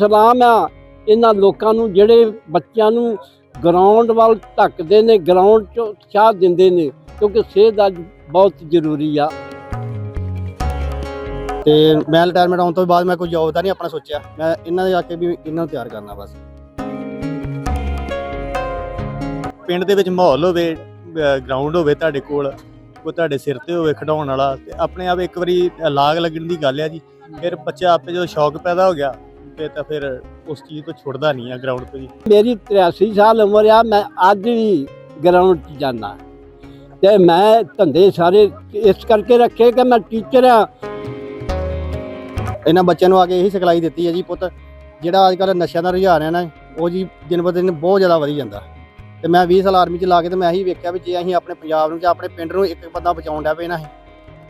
ਸਲਾਮ ਆ। ਇਹਨਾਂ ਲੋਕਾਂ ਨੂੰ, ਜਿਹੜੇ ਬੱਚਿਆਂ ਨੂੰ ਗਰਾਊਂਡ ਵੱਲ ਧੱਕਦੇ ਨੇ ਗਰਾਊਂਡ 'ਚ ਉਤਸ਼ਾਹ ਦਿੰਦੇ ਨੇ, ਕਿਉਂਕਿ ਸਿਹਤ ਅੱਜ ਬਹੁਤ ਜ਼ਰੂਰੀ ਆ। ਤੇ ਮੈਂ ਰਿਟਾਇਰਮੈਂਟ ਆਉਣ ਤੋਂ ਬਾਅਦ ਮੈਂ ਕੋਈ ਜੌਬ ਦਾ ਨਹੀਂ ਆਪਣਾ ਸੋਚਿਆ। ਮੈਂ ਇਹਨਾਂ ਦੇ ਆ ਕੇ ਵੀ ਇਹਨਾਂ ਨੂੰ ਤਿਆਰ ਕਰਨਾ ਬਸ। ਪਿੰਡ ਦੇ ਵਿੱਚ ਮਾਹੌਲ ਹੋਵੇ ਗਰਾਊਂਡ ਹੋਵੇ ਤੁਹਾਡੇ ਕੋਲ ਉਹ ਤੁਹਾਡੇ ਸਿਰ ਤੇ ਹੋਵੇ ਖਿਡਾਉਣ ਵਾਲਾ, ਤੇ ਆਪਣੇ ਆਪ ਇੱਕ ਵਾਰੀ ਲਾਗ ਲੱਗਣ ਦੀ ਗੱਲ ਆ ਜੀ। ਫਿਰ ਬੱਚਾ ਆਪੇ ਜਦੋਂ ਸ਼ੌਕ ਪੈਦਾ ਹੋ ਗਿਆ ਤੇ ਤਾਂ ਫਿਰ ਉਸ ਚੀਜ਼ ਤੋਂ ਛੁੱਟਦਾ ਨਹੀਂ ਆ ਗਰਾਊਂਡ ਤੋਂ ਜੀ। ਮੇਰੀ 83 ਸਾਲ ਉਮਰ ਆ ਮੈਂ ਅੱਜ ਵੀ ਗਰਾਊਂਡ 'ਚ ਜਾਂਦਾ। ਤੇ ਮੈਂ ਧੰਦੇ ਸਾਰੇ ਇਸ ਕਰਕੇ ਰੱਖੇ ਕਿ ਮੈਂ ਟੀਚਰ ਆ। ਇਹਨਾਂ ਬੱਚਿਆਂ ਨੂੰ ਆ ਕੇ ਇਹੀ ਸਿਖਲਾਈ ਦਿੱਤੀ ਹੈ ਜੀ ਪੁੱਤ। ਜਿਹੜਾ ਅੱਜ ਕੱਲ੍ਹ ਨਸ਼ਿਆਂ ਦਾ ਰੁਝਾਨ ਹੈ ਨਾ ਉਹ ਜੀ ਦਿਨ ਬ ਦਿਨ ਬਹੁਤ ਜ਼ਿਆਦਾ ਵਧੀ ਜਾਂਦਾ। ਤੇ ਮੈਂ 20 ਸਾਲ ਆਰਮੀ 'ਚ ਲਾ ਕੇ ਤੇ ਮੈਂ ਇਹੀ ਵੇਖਿਆ ਵੀ ਜੇ ਅਸੀਂ ਆਪਣੇ ਪੰਜਾਬ ਨੂੰ ਜਾਂ ਆਪਣੇ ਪਿੰਡ ਨੂੰ ਇੱਕ ਬੰਦਾ ਬਚਾਉਣ ਡਿਆ ਪਏ ਨਾ ਅਸੀਂ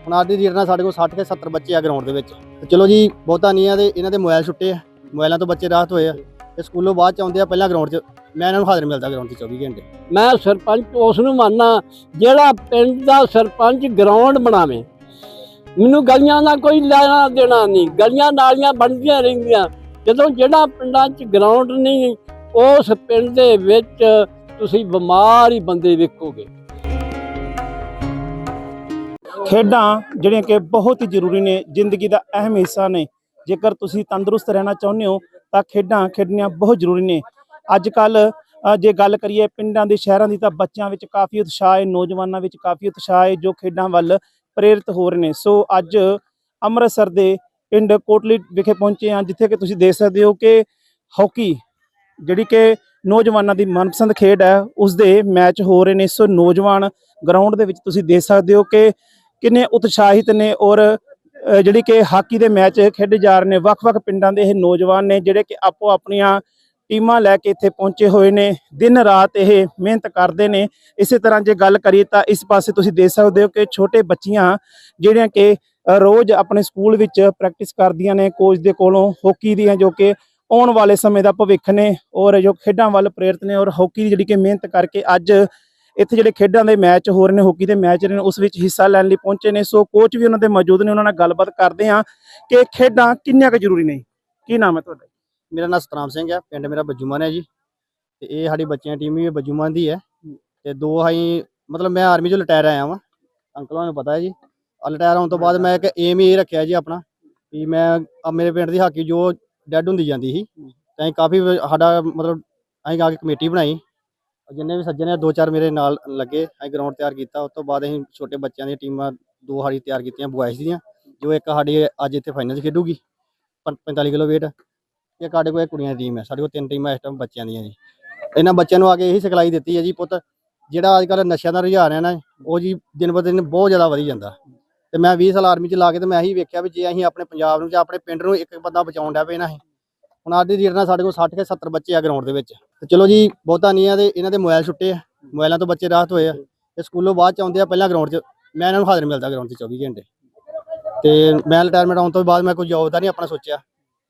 ਹੁਣ ਅੱਜ ਦੀ ਡੇਟ ਨਾਲ ਸਾਡੇ ਕੋਲ 60 ਕੇ 70 ਬੱਚੇ ਆ ਗਰਾਊਂਡ ਦੇ ਵਿੱਚ। ਤੇ ਚਲੋ ਜੀ ਬਹੁਤਾ ਨਹੀਂ ਆ ਤੇ ਇਹਨਾਂ ਦੇ ਮੋਬਾਈਲ ਛੁੱਟੇ ਆ। ਮੋਬਾਈਲਾਂ ਤੋਂ ਬੱਚੇ ਰਾਹਤ ਹੋਏ ਆ ਤੇ ਸਕੂਲੋਂ ਬਾਅਦ ਚ ਆਉਂਦੇ ਆ ਪਹਿਲਾਂ ਗਰਾਊਂਡ 'ਚ। ਮੈਂ ਇਹਨਾਂ ਨੂੰ ਹਾਜ਼ਰ ਮਿਲਦਾ ਗਰਾਊਂਡ 'ਚ 24 ਘੰਟੇ। ਮੈਂ ਸਰਪੰਚ ਉਸ ਨੂੰ ਮੰਨਣਾ ਜਿਹੜਾ ਪਿੰਡ ਦਾ ਸਰਪੰਚ ਗਰਾਊਂਡ ਬਣਾਵੇ ਮੈਨੂੰ ਗਲੀਆਂ ਦਾ ਕੋਈ ਲੈਣਾ ਦੇਣਾ ਨਹੀਂ। ਗਲੀਆਂ ਨਾਲੀਆਂ ਬਣਦੀਆਂ ਰਹਿੰਦੀਆਂ। ਜਦੋਂ ਜਿਹੜਾ ਪਿੰਡਾਂ 'ਚ ਗਰਾਊਂਡ ਨਹੀਂ ਉਸ ਪਿੰਡ ਦੇ ਵਿੱਚ ਤੁਸੀਂ ਬਿਮਾਰ ਹੀ ਬੰਦੇ ਵੇਖੋਗੇ। ਖੇਡਾਂ ਜਿਹੜੀਆਂ ਕਿ ਬਹੁਤ ਹੀ ਜ਼ਰੂਰੀ ਨੇ ਜ਼ਿੰਦਗੀ ਦਾ ਅਹਿਮ ਹਿੱਸਾ ਨੇ ਜੇਕਰ ਤੁਸੀਂ ਤੰਦਰੁਸਤ ਰਹਿਣਾ ਚਾਹੁੰਦੇ ਹੋ, ਤਾਂ ਖੇਡਾਂ ਖੇਡਣੀਆਂ ਬਹੁਤ ਜ਼ਰੂਰੀ ਨੇ। ਅੱਜ ਕੱਲ ਜੇ ਗੱਲ ਕਰੀਏ ਪਿੰਡਾਂ ਦੇ ਸ਼ਹਿਰਾਂ ਦੀ, ਤਾਂ ਬੱਚਿਆਂ ਵਿੱਚ ਕਾਫੀ ਉਤਸ਼ਾਹ ਹੈ, ਨੌਜਵਾਨਾਂ ਵਿੱਚ ਕਾਫੀ ਉਤਸ਼ਾਹ ਹੈ, ਜੋ ਖੇਡਾਂ ਵੱਲ ਪ੍ਰੇਰਿਤ ਹੋ ਰਹੇ ਨੇ। ਸੋ ਅੱਜ ਅੰਮ੍ਰਿਤਸਰ ਦੇ ਪਿੰਡ ਕੋਟਲੀ ਵਿਖੇ ਪਹੁੰਚੇ ਹਾਂ, ਜਿੱਥੇ ਕਿ ਤੁਸੀਂ ਦੇਖ ਸਕਦੇ ਹੋ ਕਿ ਹਾਕੀ, ਜਿਹੜੀ ਕਿ ਨੌਜਵਾਨਾਂ ਦੀ ਮਨਪਸੰਦ ਖੇਡ ਹੈ, ਉਸ ਦੇ ਮੈਚ ਹੋ ਰਹੇ ਨੇ। ਸੋ ਨੌਜਵਾਨ ਗਰਾਊਂਡ ਦੇ ਵਿੱਚ ਤੁਸੀਂ ਦੇਖ ਸਕਦੇ ਹੋ ਕਿ ਕਿੰਨੇ ਉਤਸ਼ਾਹਿਤ ਨੇ ਔਰ ਜਿਹੜੀ ਕਿ ਹਾਕੀ ਦੇ ਮੈਚ ਖੇਡੇ ਜਾ ਰਹੇ ਨੇ, ਵੱਖ-ਵੱਖ ਪਿੰਡਾਂ ਦੇ ਇਹ ਨੌਜਵਾਨ ਨੇ ਜਿਹੜੇ ਕਿ ਆਪੋ ਆਪਣੀਆਂ ਟੀਮਾਂ ਲੈ ਕੇ ਇੱਥੇ ਪਹੁੰਚੇ ਹੋਏ ਨੇ, ਦਿਨ ਰਾਤ ਇਹ ਮਿਹਨਤ ਕਰਦੇ ਨੇ। ਇਸੇ ਤਰ੍ਹਾਂ ਜੇ ਗੱਲ ਕਰੀਏ ਤਾਂ ਇਸ ਪਾਸੇ ਤੁਸੀਂ ਦੇਖ ਸਕਦੇ ਹੋ ਕਿ ਛੋਟੇ ਬੱਚੀਆਂ ਜਿਹੜੀਆਂ ਕਿ ਰੋਜ਼ ਆਪਣੇ ਸਕੂਲ ਵਿੱਚ ਪ੍ਰੈਕਟਿਸ ਕਰਦੀਆਂ ਨੇ ਕੋਚ ਦੇ ਕੋਲੋਂ ਹਾਕੀ ਦੀਆਂ ਜੋ ਕਿ ਆਉਣ ਵਾਲੇ ਸਮੇਂ ਦਾ ਭਵਿੱਖ ਨੇ ਔਰ ਜੋ ਖੇਡਾਂ ਵੱਲ ਪ੍ਰੇਰਿਤ ਨੇ ਔਰ ਹਾਕੀ ਦੀ ਜਿਹੜੀ ਕਿ ਮਿਹਨਤ ਕਰਕੇ ਅੱਜ ਇੱਥੇ ਜਿਹੜੇ ਖੇਡਾਂ ਦੇ ਮੈਚ ਹੋ ਰਹੇ ਨੇ, ਹਾਕੀ ਦੇ ਮੈਚ ਨੇ, ਉਸ ਵਿੱਚ ਹਿੱਸਾ ਲੈਣ ਲਈ ਪਹੁੰਚੇ ਨੇ। ਸੋ ਕੋਚ ਵੀ ਉਹਨਾਂ ਦੇ ਮੌਜੂਦ ਨੇ, ਉਹਨਾਂ ਨਾਲ ਗੱਲਬਾਤ ਕਰਦੇ ਹਾਂ ਕਿ ਖੇਡਾਂ ਕਿੰਨੀਆਂ ਕੁ ਜ਼ਰੂਰੀ ਨੇ। ਕੀ ਨਾਮ ਹੈ ਤੁਹਾਡਾ? ਮੇਰਾ ਨਾਮ ਸਤਨਾਮ ਸਿੰਘ ਹੈ, ਪਿੰਡ ਮੇਰਾ ਬੱਜੂਮਾਨ ਹੈ ਜੀ। ਤੇ ਇਹ ਸਾਡੀ ਬੱਚਿਆਂ ਦੀ ਟੀਮ ਵੀ ਬੱਜੂਮਾਨ ਦੀ ਹੈ। ਤੇ ਦੋ ਅਸੀਂ ਮਤਲਬ ਮੈਂ ਆਰਮੀ ਚੋਂ ਰਿਟਾਇਰ ਆਇਆ ਵਾਂ। ਅੰਕਲਾਂ ਨੂੰ ਪਤਾ ਹੈ ਜੀ। ਰਿਟਾਇਰ ਹੋਣ ਤੋਂ ਬਾਅਦ ਮੈਂ ਇੱਕ ਏਮ ਹੀ ਇਹ ਰੱਖਿਆ ਜੀ ਆਪਣਾ, ਵੀ ਮੈਂ ਮੇਰੇ ਪਿੰਡ ਦੀ ਹਾਕੀ ਜੋ ਡੈਡ ਹੁੰਦੀ ਜਾਂਦੀ ਸੀ। ਤਾਂ ਅਸੀਂ ਕਾਫੀ ਸਾਡਾ ਮਤਲਬ ਅਸੀਂ ਆ ਕੇ ਕਮੇਟੀ ਬਣਾਈ। ਜਿੰਨੇ ਵੀ ਸੱਜਣ ਆ, ਦੋ ਚਾਰ ਮੇਰੇ ਨਾਲ ਲੱਗੇ, ਅਸੀਂ ਗਰਾਊਂਡ ਤਿਆਰ ਕੀਤਾ। ਉਸ ਤੋਂ ਬਾਅਦ ਅਸੀਂ ਛੋਟੇ ਬੱਚਿਆਂ ਦੀਆਂ ਟੀਮਾਂ ਦੋ ਸਾਡੀ ਤਿਆਰ ਕੀਤੀਆਂ ਬੁਆਇਸ ਦੀਆਂ। ਜੋ ਇੱਕ ਸਾਡੀ ਅੱਜ ਇੱਥੇ ਫਾਈਨਲ 'ਚ ਖੇਡੂਗੀ, ਪੰ- 45 ਕਿਲੋ weight ਇਹ ਸਾਡੇ ਕੋਲ ਇਹ ਕੁੜੀਆਂ ਦੀ ਟੀਮ ਹੈ ਸਾਡੇ ਕੋਲ ਤਿੰਨ ਟੀਮਾਂ ਇਸ ਟਾਈਮ ਬੱਚਿਆਂ ਦੀਆਂ ਜੀ। ਇਹਨਾਂ ਬੱਚਿਆਂ ਨੂੰ ਆ ਕੇ ਇਹੀ ਸਿਖਲਾਈ ਦਿੱਤੀ ਹੈ ਜੀ, ਪੁੱਤ, ਜਿਹੜਾ ਅੱਜ ਕੱਲ੍ਹ ਨਸ਼ਿਆਂ ਦਾ ਰੁਝਾਨ ਹੈ ਨਾ, ਉਹ ਜੀ ਦਿਨ ਬ ਦਿਨ ਬਹੁਤ ਜ਼ਿਆਦਾ ਵਧੀ ਜਾਂਦਾ। ਤੇ ਮੈਂ 20 ਸਾਲ ਆਰਮੀ 'ਚ ਲਾ ਕੇ ਤੇ ਮੈਂ ਇਹੀ ਵੇਖਿਆ ਵੀ ਜੇ ਅਸੀਂ ਆਪਣੇ ਪੰਜਾਬ ਨੂੰ ਜਾਂ ਆਪਣੇ ਪਿੰਡ ਨੂੰ ਇੱਕ ਬੰਦਾ ਬਚਾਉਣ ਡਿਆ ਪਏ ਨਾ ਹੁਣ ਅੱਜ ਦੀ ਨਾਲ ਸਾਡੇ ਕੋਲ 60 ਕੇ 70 ਬੱਚੇ ਆ ਗਰਾਊਂਡ ਦੇ ਵਿੱਚ। ਤੇ ਚਲੋ ਜੀ, ਬਹੁਤਾ ਨਹੀਂ ਆ ਤੇ ਇਹਨਾਂ ਦੇ ਮੋਬਾਈਲ ਛੁੱਟੇ ਆ। ਮੋਬਾਈਲਾਂ ਤੋਂ ਬੱਚੇ ਰਾਹਤ ਹੋਏ ਆ। ਤੇ ਸਕੂਲੋਂ ਬਾਅਦ ਚ ਆਉਂਦੇ ਆ, ਪਹਿਲਾਂ ਗਰਾਊਂਡ 'ਚ ਮੈਂ ਇਹਨਾਂ ਨੂੰ ਹਾਜ਼ਰ ਮਿਲਦਾ ਗਰਾਊਂਡ 'ਚ 24 ਘੰਟੇ। ਤੇ ਮੈਂ ਰਿਟਾਇਰਮੈਂਟ ਆਉਣ ਤੋਂ ਬਾਅਦ ਮੈਂ ਕੋਈ ਜੌਬ ਦਾ ਨਹੀਂ ਆਪਣਾ ਸੋਚਿਆ।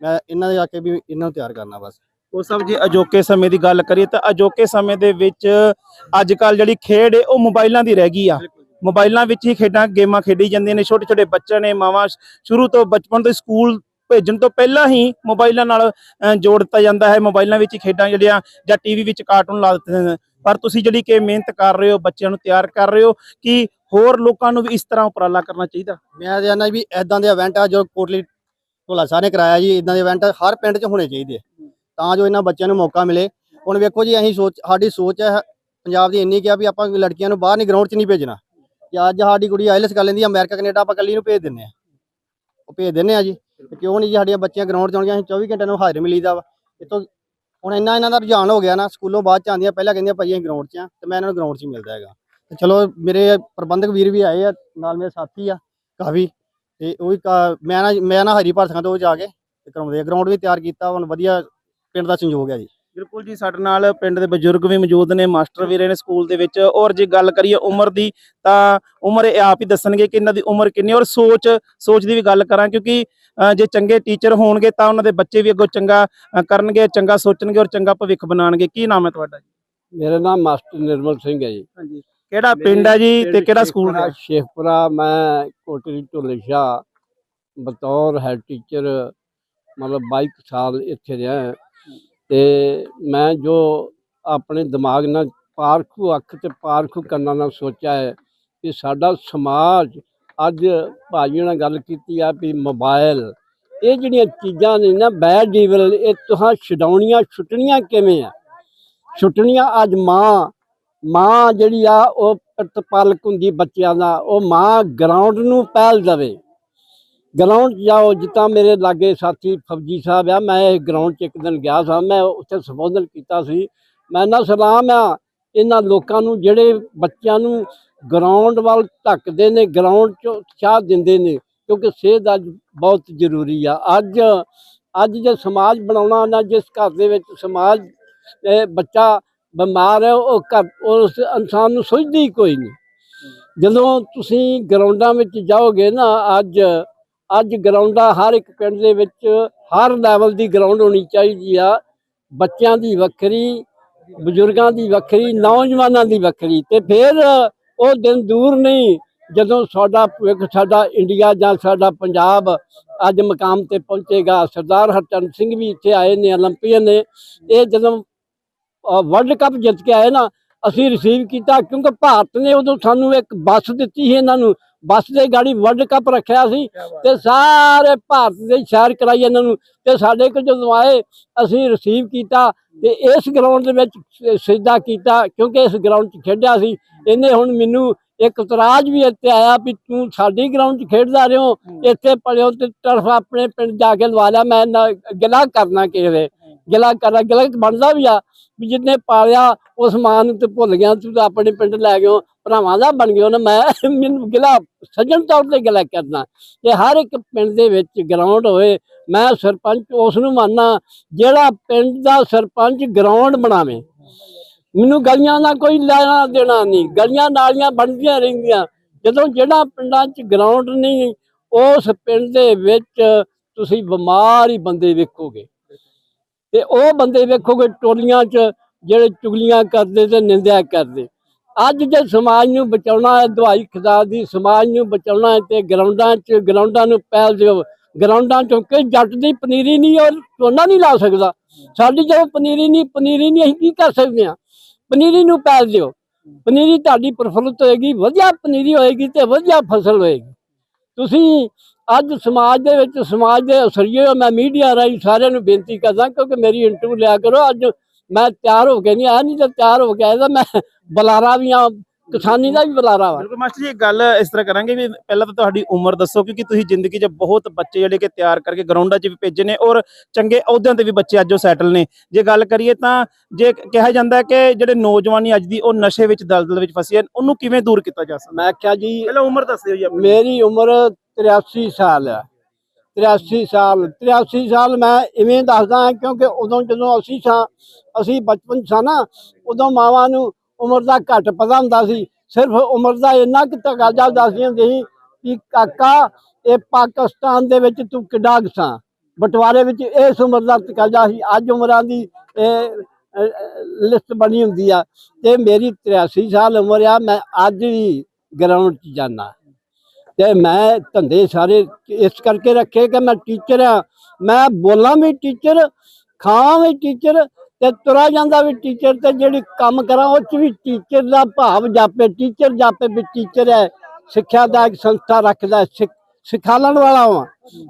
ਮੈਂ ਇਹਨਾਂ ਦੇ ਆ ਕੇ ਵੀ ਇਹਨਾਂ ਨੂੰ ਤਿਆਰ ਕਰਨਾ ਬਸ। ਉਹ ਸਭ ਜੇ ਅਜੋਕੇ ਸਮੇਂ ਦੀ ਗੱਲ ਕਰੀਏ ਤਾਂ ਅਜੋਕੇ ਸਮੇਂ ਦੇ ਵਿੱਚ ਅੱਜ ਕੱਲ ਜਿਹੜੀ ਖੇਡ ਹੈ ਉਹ ਮੋਬਾਈਲਾਂ ਦੀ ਰਹਿ ਗਈ ਆ। ਮੋਬਾਈਲਾਂ ਵਿੱਚ ਹੀ ਖੇਡਾਂ, ਗੇਮਾਂ ਖੇਡੀ ਜਾਂਦੀਆਂ ਨੇ। ਛੋਟੇ ਛੋਟੇ ਬੱਚੇ ਨੇ, ਮਾਵਾਂ, ਸ਼ੁਰੂ ਤੋਂ ਬਚਪਨ ਤੋਂ ਸਕੂਲ ਭੇਜਣ ਤੋਂ ਪਹਿਲਾਂ ਹੀ ਮੋਬਾਈਲਾਂ ਨਾਲ ਜੋੜ ਦਿੱਤਾ ਜਾਂਦਾ ਹੈ। ਮੋਬਾਈਲਾਂ ਵਿੱਚ ਖੇਡਾਂ ਜਿਹੜੀਆਂ ਜਾਂ ਟੀਵੀ ਵਿੱਚ ਕਾਰਟੂਨ ਲਾ ਦਿੱਤੇ ਨੇ। ਪਰ ਤੁਸੀਂ ਜਿਹੜੀ ਕਿ ਮਿਹਨਤ ਕਰ ਰਹੇ ਹੋ ਬੱਚਿਆਂ ਨੂੰ ਤਿਆਰ ਕਰ ਰਹੇ ਹੋ ਕਿ ਹੋਰ ਲੋਕਾਂ ਨੂੰ ਵੀ ਇਸ ਤਰ੍ਹਾਂ ਉਪਰਾਲਾ ਕਰਨਾ ਚਾਹੀਦਾ? ਮੈਂ ਤੇ ਕਹਿੰਦਾ ਵੀ ਐਦਾਂ ਦੇ ਇਵੈਂਟ ਆ ਜੋ ਕੋਟਲੀ ਢੋਲਾ ਸਾਹਿਬ ਨੇ ਕਰਾਇਆ ਜੀ ਇਦਾਂ ਦੇ ਇਵੈਂਟ ਹਰ ਪਿੰਡ 'ਚ ਹੋਣੇ ਚਾਹੀਦੇ ਆ, ਤਾਂ ਜੋ ਇਹਨਾਂ ਬੱਚਿਆਂ ਨੂੰ ਮੌਕਾ ਮਿਲੇ। ਹੁਣ ਵੇਖੋ ਜੀ ਅਸੀਂ ਸੋਚ ਸਾਡੀ ਸੋਚ ਹੈ ਪੰਜਾਬ ਦੀ ਇੰਨੀ ਕਿ ਆ ਵੀ ਆਪਾਂ ਲੜਕੀਆਂ ਨੂੰ ਬਾਹਰ ਨਹੀਂ ਗਰਾਊਂਡ 'ਚ ਨਹੀਂ ਭੇਜਣਾ। ਤੇ ਅੱਜ ਸਾਡੀ ਕੁੜੀ ਆਇਲਸ ਕਰ ਲੈਂਦੀ ਆ ਅਮਰੀਕਾ ਕੈਨੇਡਾ ਆਪਾਂ ਕੱਲੀ ਨੂੰ ਭੇਜ ਦਿੰਨੇ ਆ। ਉਹ ਭੇਜ ਦਿੰਨੇ ਆ ਜੀ। ਤੇ ਕਿਉਂ ਨਹੀਂ ਜੀ ਸਾਡੀਆਂ ਬੱਚੀਆਂ ਗਰਾਊਂਡ 'ਚ ਆਉਣਗੀਆਂ? ਅਸੀਂ 24 ਘੰਟੇ ਨੂੰ ਹਾਜ਼ਰ ਮਿਲੀਦਾ ਵਾ। ਇਤੋਂ ਹੁਣ ਇੰਨਾ ਇਹਨਾਂ ਦਾ ਰੁਝਾਨ ਹੋ ਗਿਆ ਨਾ, ਸਕੂਲੋਂ ਬਾਅਦ ਚ ਆਉਂਦੀਆਂ, ਪਹਿਲਾਂ ਕਹਿੰਦੀਆਂ ਭਾਈ ਅਸੀਂ ਗਰਾਊਂਡ 'ਚ ਆ, ਤੇ ਮੈਂ ਇਹਨਾਂ ਨੂੰ ਗਰਾਊਂਡ 'ਚ ਹੀ ਮਿਲਦਾ ਹੈਗਾ। ਤੇ ਚਲੋ ਮੇਰੇ ਪ੍ਰਬੰਧਕ ਵੀਰ ਵੀ ਆਏ ਆ, ਨਾਲ ਮੇਰੇ ਸਾਥੀ ਆ ਕਾਫੀ ਤੇ ਉਹ ਵੀ ਕਾ- ਮੈਂ ਨਾ ਮੈਂ ਨਾ ਹਰੀ ਭਰ ਤੋਂ ਜਾ ਕੇ ਤੇ ਕਰਾਉਂਦੇ ਆ। ਗਰਾਊਂਡ ਵੀ ਤਿਆਰ ਕੀਤਾ ਹੁਣ ਵਧੀਆ ਪਿੰਡ ਦਾ ਸੰਯੋਗ ਹੈ ਜੀ। ਬਿਲਕੁਲ ਜੀ, ਸਾਡੇ ਨਾਲ ਪਿੰਡ ਦੇ ਬਜ਼ੁਰਗ ਵੀ ਮੌਜੂਦ ਨੇ, ਮਾਸਟਰ ਵੀ ਰਹੇ ਨੇ ਸਕੂਲ ਦੇ ਵਿੱਚ। ਔਰ ਜੇ ਗੱਲ ਕਰੀਏ ਉਮਰ ਦੀ, ਤਾਂ ਉਮਰ ਇਹ ਆਪ ਹੀ ਦੱਸਣਗੇ ਕਿ ਇਹਨਾਂ ਦੀ ਉਮਰ ਕਿੰਨੀ ਔਰ ਸੋਚ ਸੋਚ ਦੀ ਵੀ ਗੱਲ ਕਰਾਂ, ਕਿਉਂਕਿ ਜੇ ਚੰਗੇ ਟੀਚਰ ਹੋਣਗੇ ਤਾਂ ਉਹਨਾਂ ਦੇ ਬੱਚੇ ਵੀ ਅੱਗੋਂ ਚੰਗਾ ਕਰਨਗੇ ਚੰਗਾ ਸੋਚਣਗੇ ਔਰ ਚੰਗਾ ਭਵਿੱਖ ਬਣਾਉਣਗੇ। ਕੀ ਨਾਮ ਹੈ ਤੁਹਾਡਾ ਜੀ? ਮੇਰਾ ਨਾਮ ਮਾਸਟਰ ਨਿਰਮਲ ਸਿੰਘ ਹੈ ਜੀ। ਹਾਂਜੀ। ਕਿਹੜਾ ਪਿੰਡ ਹੈ ਜੀ ਤੇ ਕਿਹੜਾ ਸਕੂਲ ਹੈ? ਸ਼ੇਖਪੁਰਾ ਮੈਂ ਕੋਟਲੀ ਢੋਲੇ ਸ਼ਾਹ ਬਤੌਰ ਹੈਡ ਟੀਚਰ ਮਤਲਬ 22 ਕੁ ਸਾਲ ਇੱਥੇ ਰਿਹਾ ਤੇ ਮੈਂ ਜੋ ਆਪਣੇ ਦਿਮਾਗ ਨਾਲ ਪਾਰਖੂ ਅੱਖ ਤੇ ਪਾਰਖੂ ਕੰਨਾਂ ਨਾਲ ਸੋਚਿਆ ਹੈ ਕਿ ਸਾਡਾ ਸਮਾਜ ਅੱਜ ਭਾਜੀ ਨਾਲ ਗੱਲ ਕੀਤੀ ਆ ਵੀ ਮੋਬਾਈਲ ਇਹ ਜਿਹੜੀਆਂ ਚੀਜ਼ਾਂ ਨੇ ਨਾ ਬੈਡ ਈਵਲ ਇਹ ਤੁਹਾਂ ਛਡਾਉਣੀਆਂ, ਛੁੱਟਣੀਆਂ ਕਿਵੇਂ ਆ? ਛੁੱਟਣੀਆਂ ਅੱਜ ਮਾਂ ਮਾਂ ਜਿਹੜੀ ਆ ਉਹ ਪ੍ਰਤਪਾਲਕ ਹੁੰਦੀ ਬੱਚਿਆਂ ਦਾ, ਉਹ ਮਾਂ ਗਰਾਊਂਡ ਨੂੰ ਪਹਿਲ ਦੇਵੇ। ਗਰਾਊਂਡ ਜਾਓ, ਜਿੱਦਾਂ ਮੇਰੇ ਲਾਗੇ ਸਾਥੀ ਫੌਜੀ ਸਾਹਿਬ ਆ, ਮੈਂ ਇਹ ਗਰਾਊਂਡ 'ਚ ਇੱਕ ਦਿਨ ਗਿਆ ਸਾਂ, ਮੈਂ ਉੱਥੇ ਸੰਬੋਧਨ ਕੀਤਾ ਸੀ। ਮੈਂ ਨਾ ਸਲਾਮ ਆ, ਇਹਨਾਂ ਲੋਕਾਂ ਨੂੰ, ਜਿਹੜੇ ਬੱਚਿਆਂ ਨੂੰ ਗਰਾਊਂਡ ਵੱਲ ਧੱਕਦੇ ਨੇ ਗਰਾਊਂਡ 'ਚ ਉਤਸ਼ਾਹ ਦਿੰਦੇ ਨੇ, ਕਿਉਂਕਿ ਸਿਹਤ ਅੱਜ ਬਹੁਤ ਜ਼ਰੂਰੀ ਆ। ਅੱਜ ਅੱਜ ਜੇ ਸਮਾਜ ਬਣਾਉਣਾ ਨਾ, ਜਿਸ ਘਰ ਦੇ ਵਿੱਚ ਸਮਾਜ ਬੱਚਾ ਬਿਮਾਰ ਹੈ, ਉਹ ਘਰ, ਉਸ ਇਨਸਾਨ ਨੂੰ ਸੋਚਦੀ ਹੀ ਕੋਈ ਨਹੀਂ। ਜਦੋਂ ਤੁਸੀਂ ਗਰਾਊਂਡਾਂ ਵਿੱਚ ਜਾਓਗੇ ਨਾ, ਅੱਜ ਅੱਜ ਗਰਾਊਂਡਾਂ ਹਰ ਇੱਕ ਪਿੰਡ ਦੇ ਵਿੱਚ ਹਰ ਲੈਵਲ ਦੀ ਗਰਾਊਂਡ ਹੋਣੀ ਚਾਹੀਦੀ ਆ। ਬੱਚਿਆਂ ਦੀ ਵੱਖਰੀ, ਬਜ਼ੁਰਗਾਂ ਦੀ ਵੱਖਰੀ, ਨੌਜਵਾਨਾਂ ਦੀ ਵੱਖਰੀ ਤੇ ਫਿਰ ਉਹ ਦਿਨ ਦੂਰ ਨਹੀਂ ਜਦੋਂ ਸਾਡਾ ਭਵਿੱਖ ਸਾਡਾ ਇੰਡੀਆ ਜਾਂ ਸਾਡਾ ਪੰਜਾਬ ਅੱਜ ਮਕਾਮ ਤੇ ਪਹੁੰਚੇਗਾ। ਸਰਦਾਰ ਹਰਚੰਦ ਸਿੰਘ ਵੀ ਇੱਥੇ ਆਏ ਨੇ 올림픽ੀਅਨ ਨੇ। ਇਹ ਜਦੋਂ ਵਰਲਡ ਕੱਪ ਜਿੱਤ ਕੇ ਆਏ ਨਾ ਅਸੀਂ ਰਿਸੀਵ ਕੀਤਾ ਕਿਉਂਕਿ ਭਾਰਤ ਨੇ ਉਦੋਂ ਸਾਨੂੰ ਇੱਕ ਬੱਸ ਦਿੱਤੀ ਸੀ ਇਹਨਾਂ ਨੂੰ। ਬੱਸ ਦੇ ਗਾੜੀ ਵਰਲਡ ਕੱਪ ਰੱਖਿਆ ਸੀ ਤੇ ਸਾਰੇ ਭਾਰਤ ਦੇ ਸ਼ਹਿਰ ਕਰਾਈ ਇਹਨਾਂ ਨੂੰ। ਤੇ ਸਾਡੇ ਕੋਲ ਜਦੋਂ ਆਏ ਅਸੀਂ ਰਿਸੀਵ ਕੀਤਾ ਤੇ ਇਸ ਗਰਾਊਂਡ ਦੇ ਵਿੱਚ ਸ- ਸਿਜਦਾ ਕੀਤਾ ਕਿਉਂਕਿ ਇਸ ਗਰਾਊਂਡ 'ਚ ਖੇਡਿਆ ਸੀ। ਇਹਨੇ ਹੁਣ ਮੈਨੂੰ ਇੱਕ ਇਤਰਾਜ਼ ਵੀ ਇੱਥੇ ਆਇਆ ਵੀ ਤੂੰ ਸਾਡੀ ਗਰਾਊਂਡ 'ਚ ਖੇਡਦਾ ਰਿਓ ਇੱਥੇ ਪੜਿਓ ਤੇ ਤਰਫ ਆਪਣੇ ਪਿੰਡ ਜਾ ਕੇ ਲਵਾ ਲਿਆ ਮੈਂ ਨਾ ਗਿਲਾ ਕਰਨਾ ਕਿਸੇ ਦੇ। ਗਿਲਾ ਕਰਦਾ, ਗਿਲਾ ਬਣਦਾ ਵੀ ਆ, ਵੀ ਜਿੰਨੇ ਪਾਲਿਆ ਉਸ ਮਾਂ ਨੂੰ ਤੇ ਭੁੱਲ ਗਿਆ, ਤੂੰ ਤਾਂ ਆਪਣੇ ਪਿੰਡ ਲੈ ਗਿਓ ਭਰਾਵਾਂ ਦਾ ਬਣ ਗਿਓ ਨਾ, ਮੈਂ ਮੈਨੂੰ ਗਿਲਾ ਸੱਜਣ ਤੌਰ ਤੇ ਗਿਲਾ ਕਰਨਾ ਤੇ ਹਰ ਇੱਕ ਪਿੰਡ ਦੇ ਵਿੱਚ ਗਰਾਊਂਡ ਹੋਏ, ਮੈਂ ਸਰਪੰਚ ਉਸ ਨੂੰ ਮੰਨਣਾ ਜਿਹੜਾ ਪਿੰਡ ਦਾ ਸਰਪੰਚ ਗਰਾਊਂਡ ਬਣਾਵੇ। ਮੈਨੂੰ ਗਲੀਆਂ ਦਾ ਕੋਈ ਲੈਣਾ ਦੇਣਾ ਨਹੀਂ, ਗਲੀਆਂ ਨਾਲੀਆਂ ਬਣਦੀਆਂ ਰਹਿੰਦੀਆਂ। ਜਦੋਂ ਜਿਹੜਾ ਪਿੰਡਾਂ 'ਚ ਗਰਾਊਂਡ ਨਹੀਂ, ਉਸ ਪਿੰਡ ਦੇ ਵਿੱਚ ਤੁਸੀਂ ਬਿਮਾਰ ਹੀ ਬੰਦੇ ਵੇਖੋਗੇ। ਤੇ ਉਹ ਬੰਦੇ ਵੇਖੋਗੇ ਟੋਲੀਆਂ 'ਚ ਜਿਹੜੇ ਚੁਗਲੀਆਂ ਕਰਦੇ ਤੇ ਨਿੰਦਿਆ ਕਰਦੇ। ਅੱਜ ਜੇ ਸਮਾਜ ਨੂੰ ਬਚਾਉਣਾ ਹੈ, ਦਵਾਈ ਖੁਦਾ ਦੀ, ਸਮਾਜ ਨੂੰ ਬਚਾਉਣਾ ਹੈ ਤੇ ਗਰਾਊਂਡਾਂ 'ਚ, ਗਰਾਊਂਡਾਂ ਨੂੰ ਪਹਿਲ ਦਿਓ ਗਰਾਊਂਡਾਂ 'ਚੋਂ ਕਿ ਜੱਟ ਦੀ ਪਨੀਰੀ ਨਹੀਂ ਔਰ ਝੋਨਾ ਨਹੀਂ ਲਾ ਸਕਦਾ। ਸਾਡੀ ਜਦੋਂ ਪਨੀਰੀ ਨਹੀਂ ਪਨੀਰੀ ਨਹੀਂ ਅਸੀਂ ਕੀ ਕਰ ਸਕਦੇ ਹਾਂ? ਪਨੀਰੀ ਨੂੰ ਪਹਿਲ ਦਿਓ। ਪਨੀਰੀ ਤੁਹਾਡੀ ਪ੍ਰਫੁੱਲਤ ਹੋਏਗੀ, ਵਧੀਆ ਪਨੀਰੀ ਹੋਏਗੀ ਤੇ ਵਧੀਆ ਫਸਲ ਹੋਏਗੀ। ਤੁਸੀਂ ਅੱਜ ਸਮਾਜ ਦੇ ਵਿੱਚ ਸਮਾਜ ਦੇ ਅਸਰੀਏ ਮੈਂ ਮੀਡੀਆ ਰਾਹੀਂ ਸਾਰਿਆਂ ਨੂੰ ਬੇਨਤੀ ਕਰਦਾ ਕਿਉਂਕਿ ਮੇਰੀ ਇੰਟਰਵਿਊ ਲਿਆ ਕਰੋ। ਅੱਜ ਮੈਂ ਤਿਆਰ ਹੋ ਕੇ ਨਹੀਂ ਆਇਆ ਨਹੀਂ ਤਾਂ ਤਿਆਰ ਹੋ ਕੇ ਆਇਆ ਤਾਂ ਮੈਂ ਬੁਲਾਰਾ ਵੀ ਆ ਕਿਸਾਨੀ ਦਾ ਵੀ ਬੁਲਾਰਾ ਵਾ। ਬਿਲਕੁਲ ਮਾਸਟਰ ਜੀ ਗੱਲ ਇਸ ਤਰ੍ਹਾਂ ਕਰਾਂਗੇ ਵੀ ਪਹਿਲਾਂ ਤਾਂ ਤੁਹਾਡੀ ਉਮਰ ਦੱਸੋ ਕਿਉਂਕਿ ਤੁਸੀਂ ਜ਼ਿੰਦਗੀ 'ਚ ਬਹੁਤ ਬੱਚੇ ਜਿਹੜੇ ਕਿ ਤਿਆਰ ਕਰਕੇ ਗਰਾਊਂਡਾਂ 'ਚ ਵੀ ਭੇਜੇ ਨੇ ਔਰ ਚੰਗੇ ਅਹੁਦਿਆਂ ਤੇ ਵੀ ਬੱਚੇ ਅੱਜ ਉਹ ਸੈਟਲ ਨੇ। ਜੇ ਗੱਲ ਕਰੀਏ ਤਾਂ ਜੇ ਕਿਹਾ ਜਾਂਦਾ ਕਿ ਜਿਹੜੇ ਨੌਜਵਾਨੀ ਅੱਜ ਦੀ ਉਹ ਨਸ਼ੇ ਵਿੱਚ ਦਲਦਲ ਵਿੱਚ ਫਸੀ ਹੈ ਉਹਨੂੰ ਕਿਵੇਂ ਦੂਰ ਕੀਤਾ ਜਾ ਸਕਦਾ? ਮੈਂ ਕਿਹਾ ਜੀ ਪਹਿਲਾਂ ਉਮਰ ਦੱਸਿਓ ਜੀ ਮੇਰੀ ਉਮਰ 83 ਸਾਲ ਹੈ। 83 ਸਾਲ। 83 ਸਾਲ ਮੈਂ ਇਵੇਂ ਦੱਸਦਾ ਕਿਉਂਕਿ ਉਦੋਂ ਜਦੋਂ ਅਸੀਂ ਸਾਂ, ਅਸੀਂ ਬਚਪਨ 'ਚ ਸਾਂ ਨਾ, ਉਦੋਂ ਮਾਵਾਂ ਨੂੰ ਉਮਰ ਦਾ ਘੱਟ ਪਤਾ ਹੁੰਦਾ ਸੀ। ਸਿਰਫ ਉਮਰ ਦਾ ਇੰਨਾ ਕੁ ਤਗਾਜਾ ਦੱਸਦੀਆਂ ਹੁੰਦੀਆਂ ਸੀ ਕਿ ਕਾਕਾ, ਇਹ ਪਾਕਿਸਤਾਨ ਦੇ ਵਿੱਚ ਤੂੰ ਕਿੱਡਾ ਕੁ ਸਾਂ? ਬਟਵਾਰੇ ਵਿੱਚ ਇਸ ਉਮਰ ਦਾ ਤਕਾਜ਼ਾ ਸੀ। ਅੱਜ ਉਮਰਾਂ ਦੀ ਇਹ ਲਿਸਟ ਬਣੀ ਹੁੰਦੀ ਆ। ਤੇ ਮੇਰੀ 83 ਸਾਲ ਉਮਰ ਆ। ਮੈਂ ਅੱਜ ਵੀ ਗਰਾਊਂਡ 'ਚ ਜਾਣਾ ਤੇ ਮੈਂ ਧੰਦੇ ਸਾਰੇ ਇਸ ਕਰਕੇ ਰੱਖੇ ਕਿ ਮੈਂ ਟੀਚਰ ਆ ਮੈਂ ਬੋਲਾਂ ਵੀ ਟੀਚਰ ਖਾਵਾਂ ਵੀ ਟੀਚਰ ਤੇ ਤੁਰਾ ਜਾਂਦਾ ਵੀ ਟੀਚਰ ਤੇ ਜਿਹੜੀ ਕੰਮ ਕਰਾਂ ਉਹ ਚ ਵੀ ਟੀਚਰ ਦਾ ਭਾਵ ਜਾਪੇ ਟੀਚਰ ਜਾਪੇ ਵੀ ਟੀਚਰ ਹੈ। ਸਿੱਖਿਆ ਦਾ ਇੱਕ ਸੰਸਥਾ ਰੱਖਦਾ, ਸਿਖ- ਸਿਖਾਲਣ ਵਾਲਾ ਹਾਂ।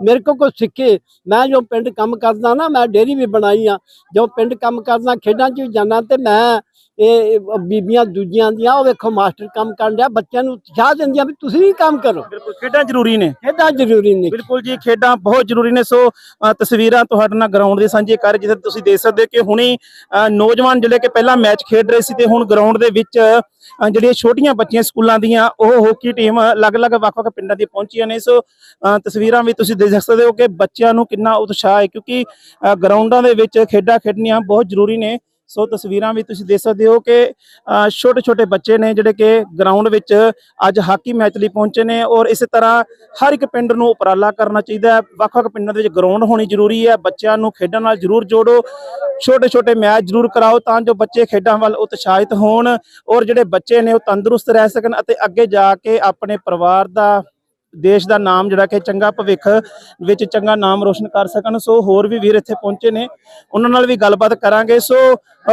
ਮੇਰੇ ਕੋ ਕੁਛ ਸਿੱਖੇ ਮੈਂ ਜੋ ਪਿੰਡ ਕੰਮ ਕਰਦਾ ਨਾ ਮੈਂ ਡੇਰੀ ਵੀ ਬਣਾਈ ਆ। ਜੋ ਪਿੰਡ ਕੰਮ ਕਰਦਾ ਖੇਡਾਂ 'ਚ ਵੀ ਜਾਣਾ ਤੇ ਮੈਂ ਇਹ ਬੀਬੀਆਂ ਦੂਜੀਆਂ ਦੀਆਂ ਉਹ ਵੇਖੋ ਮਾਸਟਰ ਕੰਮ ਕਰਨ ਡਿਆ ਬੱਚਿਆਂ ਨੂੰ ਉਤਸ਼ਾਹ ਦਿੰਦੀਆਂ ਵੀ ਤੁਸੀਂ ਵੀ ਕੰਮ ਕਰੋ। ਬਿਲਕੁਲ ਖੇਡਾਂ ਜ਼ਰੂਰੀ ਨੇ। ਖੇਡਾਂ ਜ਼ਰੂਰੀ ਨੇ। ਬਿਲਕੁਲ ਜੀ ਖੇਡਾਂ ਬਹੁਤ ਜ਼ਰੂਰੀ ਨੇ। ਸੋ ਤਸਵੀਰਾਂ ਤੁਹਾਡੇ ਨਾਲ ਗਰਾਊਂਡ ਦੇ ਸਾਂਝੇ ਕਰ ਜਿੱਥੇ ਤੁਸੀਂ ਦੇਖ ਸਕਦੇ ਹੋ ਕਿ ਹੁਣੇ ਨੌਜਵਾਨ ਜਿਹੜੇ ਕਿ ਪਹਿਲਾਂ ਮੈਚ ਖੇਡ ਰਹੇ ਸੀ ਤੇ ਹੁਣ ਗਰਾਊਂਡ ਦੇ ਵਿੱਚ ਜਿਹੜੀਆਂ ਛੋਟੀਆਂ ਬੱਚੀਆਂ ਸਕੂਲਾਂ ਦੀਆਂ ਉਹ ਹਾਕੀ ਟੀਮ ਅਲੱਗ-ਅਲੱਗ ਵੱਖ-ਵੱਖ ਪਿੰਡਾਂ ਦੀ ਪਹੁੰਚੀਆਂ ਨੇ। ਸੋ ਤਸਵੀਰਾਂ ਵੀ ਤੁਸੀਂ ਦੇਖ ਸਕਦੇ ਹੋ ਕਿ ਬੱਚਿਆਂ ਨੂੰ ਕਿੰਨਾ ਉਤਸ਼ਾਹ ਹੈ, ਕਿਉਂਕਿ ਗਰਾਊਂਡਾਂ ਦੇ ਵਿੱਚ ਖੇਡਾਂ ਖੇਡਣੀਆਂ ਬਹੁਤ ਜ਼ਰੂਰੀ ਨੇ। ਸੋ ਤਸਵੀਰਾਂ ਵੀ ਤੁਸੀਂ ਦੇਖ ਸਕਦੇ ਹੋ ਕਿ ਛੋਟੇ ਛੋਟੇ ਬੱਚੇ ਨੇ ਜਿਹੜੇ ਕਿ ਗਰਾਊਂਡ ਵਿੱਚ ਅੱਜ ਹਾਕੀ ਮੈਚ ਲਈ ਪਹੁੰਚੇ ਨੇ ਔਰ ਇਸੇ ਤਰ੍ਹਾਂ ਹਰ ਇੱਕ ਪਿੰਡ ਨੂੰ ਉਪਰਾਲਾ ਕਰਨਾ ਚਾਹੀਦਾ ਹੈ। ਵੱਖ-ਵੱਖ ਪਿੰਡਾਂ ਦੇ ਵਿੱਚ ਗਰਾਊਂਡ ਹੋਣੀ ਜ਼ਰੂਰੀ ਹੈ। ਬੱਚਿਆਂ ਨੂੰ ਖੇਡਾਂ ਨਾਲ ਜ਼ਰੂਰ ਜੋੜੋ। ਛੋਟੇ-ਛੋਟੇ ਮੈਚ ਜ਼ਰੂਰ ਕਰਾਓ ਤਾਂ ਜੋ ਬੱਚੇ ਖੇਡਾਂ ਵੱਲ ਉਤਸ਼ਾਹਿਤ ਹੋਣ ਔਰ ਜਿਹੜੇ ਬੱਚੇ ਨੇ ਉਹ ਤੰਦਰੁਸਤ ਰਹਿ ਸਕਣ ਅਤੇ ਅੱਗੇ ਜਾ ਕੇ ਆਪਣੇ ਪਰਿਵਾਰ ਦਾ ਦੇਸ਼ ਦਾ ਨਾਮ ਜਿਹੜਾ ਕਿ ਚੰਗਾ ਭਵਿੱਖ ਵਿੱਚ ਚੰਗਾ ਨਾਮ ਰੋਸ਼ਨ ਕਰ ਸਕਣ, ਸੋ ਹੋਰ ਵੀ ਵੀਰ ਇੱਥੇ ਪਹੁੰਚੇ ਨੇ। ਉਹਨਾਂ ਨਾਲ ਵੀ ਗੱਲਬਾਤ ਕਰਾਂਗੇ। ਸੋ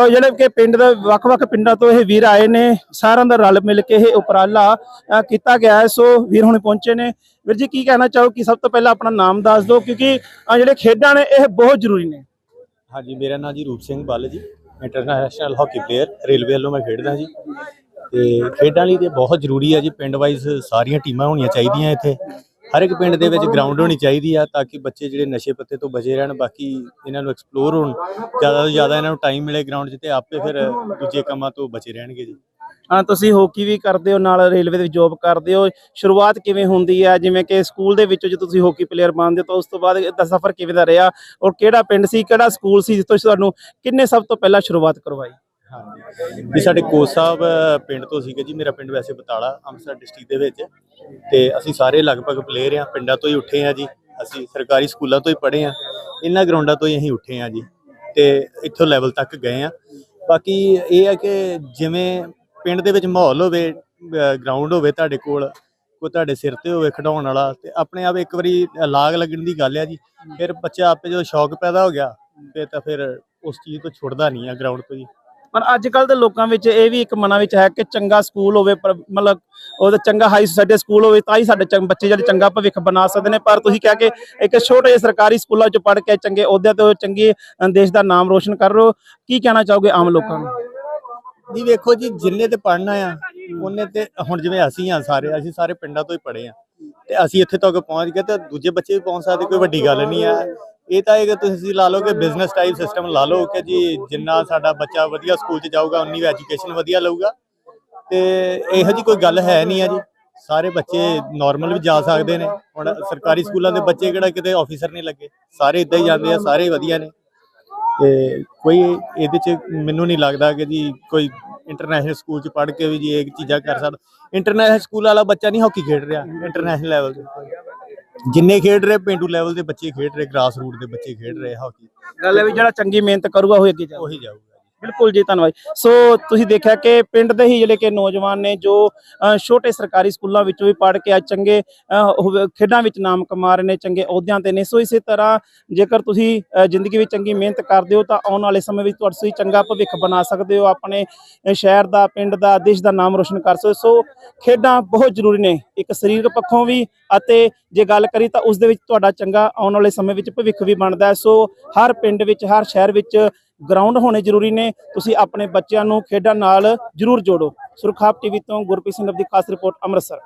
ਜਿਹੜੇ ਕਿ ਪਿੰਡ ਦੇ ਵੱਖ-ਵੱਖ ਪਿੰਡਾਂ ਤੋਂ ਇਹ ਵੀਰ ਆਏ ਨੇ, ਸਾਰਿਆਂ ਦਾ ਰਲ ਮਿਲ ਕੇ ਇਹ ਉਪਰਾਲਾ ਕੀਤਾ ਗਿਆ ਹੈ। ਸੋ, ਵੀਰ ਹੁਣ ਪਹੁੰਚੇ ਨੇ। ਵੀਰ ਜੀ, ਕੀ ਕਹਿਣਾ ਚਾਹੋ ਕਿ ਸਭ ਤੋਂ ਪਹਿਲਾਂ ਆਪਣਾ ਨਾਮ ਦੱਸ ਦਿਓ, ਕਿਉਂਕਿ ਜਿਹੜੇ ਖੇਡਾਂ ਨੇ, ਇਹ ਬਹੁਤ ਜ਼ਰੂਰੀ ਨੇ। ਹਾਂਜੀ, ਮੇਰਾ ਨਾਮ ਜੀ ਰੂਪ ਸਿੰਘ ਬੱਲ ਜੀ। ਇੰਟਰਨੈਸ਼ਨਲ ਹਾਕੀ ਪਲੇਅਰ ਰੇਲਵੇ ਵੱਲੋਂ ਮੈਂ ਖੇਡਦਾ ਜੀ। ਤੇ ਖੇਡਾਂ ਲਈ ਤੇ ਬਹੁਤ ਜ਼ਰੂਰੀ ਹੈ ਜੀ, ਪਿੰਡ ਵਾਈਜ਼ ਸਾਰੀਆਂ ਟੀਮਾਂ ਹੋਣੀਆਂ ਚਾਹੀਦੀਆਂ ਇੱਥੇ। ਹਰ ਇੱਕ ਪਿੰਡ ਦੇ ਵਿੱਚ ਗਰਾਊਂਡ ਹੋਣੀ ਚਾਹੀਦੀ ਆ ਤਾਂ ਕਿ ਬੱਚੇ ਜਿਹੜੇ ਨਸ਼ੇ ਪੱਤੇ ਤੋਂ ਬਚੇ ਰਹਿਣ, ਬਾਕੀ ਇਹਨਾਂ ਨੂੰ ਐਕਸਪਲੋਰ ਹੋਣ। ਜ਼ਿਆਦਾ ਤੋਂ ਜ਼ਿਆਦਾ ਇਹਨਾਂ ਨੂੰ ਟਾਈਮ ਮਿਲੇ ਗਰਾਊਂਡ 'ਚ ਤੇ ਆਪੇ ਫਿਰ ਦੂਜੇ ਕੰਮਾਂ ਤੋਂ ਬਚੇ ਰਹਿਣਗੇ ਜੀ। ਹਾਂ, ਤੁਸੀਂ ਹਾਕੀ ਵੀ ਕਰਦੇ ਹੋ, ਨਾਲ ਰੇਲਵੇ ਦੇ ਵਿੱਚ ਜੌਬ ਕਰਦੇ ਹੋ। ਸ਼ੁਰੂਆਤ ਕਿਵੇਂ ਹੁੰਦੀ ਹੈ ਜਿਵੇਂ ਕਿ ਸਕੂਲ ਦੇ ਵਿੱਚੋਂ ਜਦੋਂ ਤੁਸੀਂ ਹਾਕੀ ਪਲੇਅਰ ਬਣਦੇ ਹੋ ਤਾਂ ਉਸ ਤੋਂ ਬਾਅਦ ਦਾ ਸਫ਼ਰ ਕਿਵੇਂ ਦਾ ਰਿਹਾ? ਔਰ ਕਿਹੜਾ ਪਿੰਡ ਸੀ, ਕਿਹੜਾ ਸਕੂਲ ਸੀ, ਜਿੱਥੋਂ ਤੁਹਾਨੂੰ ਕਿੰਨੇ ਸਭ ਤੋਂ ਪਹਿਲਾਂ ਸ਼ੁਰੂਆਤ ਕਰਵਾਈ? ਜੀ, ਸਾਡੇ ਕੋਚ ਸਾਹਿਬ ਪਿੰਡ ਤੋਂ ਸੀਗੇ ਜੀ, ਮੇਰਾ ਪਿੰਡ ਵੈਸੇ ਬਤਾਲਾ, ਅੰਮ੍ਰਿਤਸਰ ਡਿਸਟ੍ਰਿਕਟ ਦੇ ਵਿੱਚ। ਤੇ ਅਸੀਂ ਸਾਰੇ ਲਗਭਗ ਪਲੇਅਰ ਆ ਪਿੰਡਾਂ ਤੋਂ ਹੀ ਉੱਠੇ ਆ ਜੀ। ਅਸੀਂ ਸਰਕਾਰੀ ਸਕੂਲਾਂ ਤੋਂ ਹੀ ਪੜ੍ਹੇ ਆ ਇਹਨਾਂ ਗਰਾਊਂਡਾਂ ਤੋਂ ਹੀ ਅਸੀਂ ਉੱਠੇ ਆ ਜੀ। ਤੇ ਇੱਥੋਂ ਲੈਵਲ ਤੱਕ ਗਏ ਆ ਬਾਕੀ ਇਹ ਆ ਕਿ ਜਿਵੇਂ ਪਿੰਡ ਦੇ ਵਿੱਚ ਮਾਹੌਲ ਹੋਵੇ ਗਰਾਊਂਡ ਹੋਵੇ ਤੁਹਾਡੇ ਕੋਲ, ਕੋਈ ਤੁਹਾਡੇ ਸਿਰ ਤੇ ਹੋਵੇ ਖਿਡਾਉਣ ਵਾਲਾ, ਤੇ ਆਪਣੇ ਆਪ ਇੱਕ ਵਾਰੀ ਲਾਗ ਲੱਗਣ ਦੀ ਗੱਲ ਆ ਜੀ। ਫਿਰ ਬੱਚਾ ਆਪੇ ਜਦੋਂ ਸ਼ੌਕ ਪੈਦਾ ਹੋ ਗਿਆ ਤੇ ਤਾਂ ਫਿਰ ਉਸ ਚੀਜ਼ ਤੋਂ ਛੁੱਟਦਾ ਨਹੀਂ ਆ ਗਰਾਊਂਡ ਤੋਂ ਜੀ। ਪਰ ਅੱਜ ਕੱਲ ਦੇ ਲੋਕਾਂ ਵਿੱਚ ਇਹ ਵੀ ਇੱਕ ਮਨਾਂ ਵਿੱਚ ਹੈ ਕਿ ਚੰਗਾ ਸਕੂਲ ਹੋਵੇ ਮਤਲਬ ਉਹਦਾ ਚੰਗਾ ਹਾਈ ਸੋਸਾਇਟੀ ਸਕੂਲ ਹੋਵੇ, ਤਾਂ ਹੀ ਸਾਡੇ ਬੱਚੇ ਜਿਹੜੇ ਚੰਗਾ ਭਵਿੱਖ ਬਣਾ ਸਕਦੇ ਨੇ। ਪਰ ਤੁਸੀਂ ਕਿਹਾ ਕਿ ਇੱਕ ਛੋਟੇ ਜਿਹੇ ਸਰਕਾਰੀ ਸਕੂਲਾਂ 'ਚ ਪੜ੍ਹ ਕੇ ਚੰਗੇ ਅਹੁਦਿਆਂ ਤੇ ਚੰਗੇ ਦੇਸ਼ ਦਾ ਨਾਮ ਰੋਸ਼ਨ ਕਰ ਰਹੇ ਹੋ। ਕੀ ਕਹਿਣਾ ਚਾਹੋਗੇ ਆਮ ਲੋਕਾਂ ਨੂੰ? ਜੀ ਵੇਖੋ ਜੀ, ਜਿੰਨੇ ਤੇ ਪੜਨਾ ਆ ਉਹਨੇ ਤੇ ਹੁਣ ਜਿਵੇਂ ਅਸੀਂ ਆ ਸਾਰੇ, ਅਸੀਂ ਸਾਰੇ ਪਿੰਡਾਂ ਤੋਂ ਹੀ ਪੜੇ ਆ। ਤੇ ਅਸੀਂ ਇੱਥੇ ਤੱਕ ਪਹੁੰਚ ਗਏ ਤੇ ਦੂਜੇ ਬੱਚੇ ਵੀ ਪਹੁੰਚ ਸਕਦੇ, ਕੋਈ ਵੱਡੀ ਗੱਲ ਨਹੀਂ ਆ। ਇਹ ਤਾਂ ਇਹ ਤੁਸੀਂ ਲਾ ਲਓ ਕਿ ਬਿਜ਼ਨਸ ਟਾਈਪ ਸਿਸਟਮ ਲਾ ਲਓ ਕਿ ਜੀ ਜਿੰਨਾ ਸਾਡਾ ਬੱਚਾ ਵਧੀਆ ਸਕੂਲ 'ਚ ਜਾਊਗਾ, ਉਨੀ ਐਜੂਕੇਸ਼ਨ ਵਧੀਆ ਲਊਗਾ। ਤੇ ਇਹੋ ਜੀ ਕੋਈ ਗੱਲ ਹੈ ਨਹੀਂ ਆ ਜੀ। ਸਾਰੇ ਬੱਚੇ ਨਾਰਮਲ ਵੀ ਜਾ ਸਕਦੇ ਨੇ। ਹੁਣ ਸਰਕਾਰੀ ਸਕੂਲਾਂ ਦੇ ਬੱਚੇ ਕਿਹੜਾ ਕਿਤੇ ਆਫੀਸਰ ਨਹੀਂ ਲੱਗੇ? ਸਾਰੇ ਇਦਾਂ ਹੀ ਜਾਂਦੇ ਆ, ਸਾਰੇ ਵਧੀਆ ਨੇ। ਤੇ ਕੋਈ ਇਹਦੇ ਚ ਮੈਨੂੰ ਨਹੀਂ ਲੱਗਦਾ ਕਿ ਜੀ ਕੋਈ ਇੰਟਰਨੈਸ਼ਨਲ ਸਕੂਲ ਚ ਪੜ੍ਹ ਕੇ ਵੀ ਜੀ ਇਹ ਚੀਜ਼ਾਂ ਕਰ ਸਕਦਾ। ਇੰਟਰਨੈਸ਼ਨਲ ਸਕੂਲ ਵਾਲਾ ਬੱਚਾ ਨਹੀਂ ਹਾਕੀ ਖੇਡ ਰਿਹਾ ਇੰਟਰਨੈਸ਼ਨਲ ਲੈਵਲ ਤੇ ਜਿੰਨੇ ਖੇਡ ਰਹੇ ਪਿੰਡੂ ਲੈਵਲ ਦੇ ਬੱਚੇ ਖੇਡ ਰਹੇ ਗ੍ਰਾਸ ਰੂਟ ਦੇ ਬੱਚੇ ਖੇਡ ਰਹੇ ਹਾਕੀ। ਗੱਲ ਹੈ ਵੀ ਜਿਹੜਾ ਚੰਗੀ ਮਿਹਨਤ ਕਰੂਗਾ ਉਹ ਅੱਗੇ ਜਾਊਗਾ। ਉਹੀ ਜਾਊਗਾ। ਬਿਲਕੁਲ ਜੀ, ਧੰਨਵਾਦ। ਸੋ ਤੁਸੀਂ ਦੇਖਿਆ ਕਿ ਪਿੰਡ ਦੇ ਹੀ ਜਿਹੜੇ ਕਿ ਨੌਜਵਾਨ ਨੇ ਜੋ ਛੋਟੇ ਸਰਕਾਰੀ ਸਕੂਲਾਂ ਵਿੱਚੋਂ ਵੀ ਪੜ੍ਹ ਕੇ ਅੱਜ ਚੰਗੇ ਖੇਡਾਂ ਵਿੱਚ ਨਾਮ ਕਮਾ ਰਹੇ ਨੇ, ਚੰਗੇ ਅਹੁਦਿਆਂ ਤੇ ਨੇ। ਸੋ ਇਸੇ ਤਰ੍ਹਾਂ ਜੇਕਰ ਤੁਸੀਂ ਜ਼ਿੰਦਗੀ ਵਿੱਚ ਚੰਗੀ ਮਿਹਨਤ ਕਰਦੇ ਹੋ ਤਾਂ ਆਉਣ ਵਾਲੇ ਸਮੇਂ ਵਿੱਚ ਤੁਸੀਂ ਚੰਗਾ ਭਵਿੱਖ ਬਣਾ ਸਕਦੇ ਹੋ। ਆਪਣੇ ਸ਼ਹਿਰ ਦਾ, ਪਿੰਡ ਦਾ, ਦੇਸ਼ ਦਾ ਨਾਮ ਰੋਸ਼ਨ ਕਰ ਸਕਦੇ ਸੋ ਖੇਡਾਂ ਬਹੁਤ ਜ਼ਰੂਰੀ ਨੇ, ਇੱਕ ਸਰੀਰਕ ਪੱਖੋਂ ਵੀ ਅਤੇ ਜੇ ਗੱਲ ਕਰੀ ਤਾਂ ਉਸ ਦੇ ਵਿੱਚ ਤੁਹਾਡਾ ਚੰਗਾ ਆਉਣ ਵਾਲੇ ਸਮੇਂ ਵਿੱਚ ਭਵਿੱਖ ਵੀ ਬਣਦਾ ਸੋ ਹਰ ਪਿੰਡ ਵਿੱਚ, ਹਰ ਸ਼ਹਿਰ ਵਿੱਚ ਗਰਾਊਂਡ ਹੋਣੇ ਜ਼ਰੂਰੀ ਨੇ। ਤੁਸੀਂ ਆਪਣੇ ਬੱਚਿਆਂ ਨੂੰ ਖੇਡਾਂ ਨਾਲ ਜ਼ਰੂਰ ਜੋੜੋ। ਸੁਰਖਾਪ ਟੀਵੀ ਤੋਂ ਗੁਰਪ੍ਰੀਤ ਸਿੰਘ ਦੀ ਖਾਸ ਰਿਪੋਰਟ ਅੰਮ੍ਰਿਤਸਰ।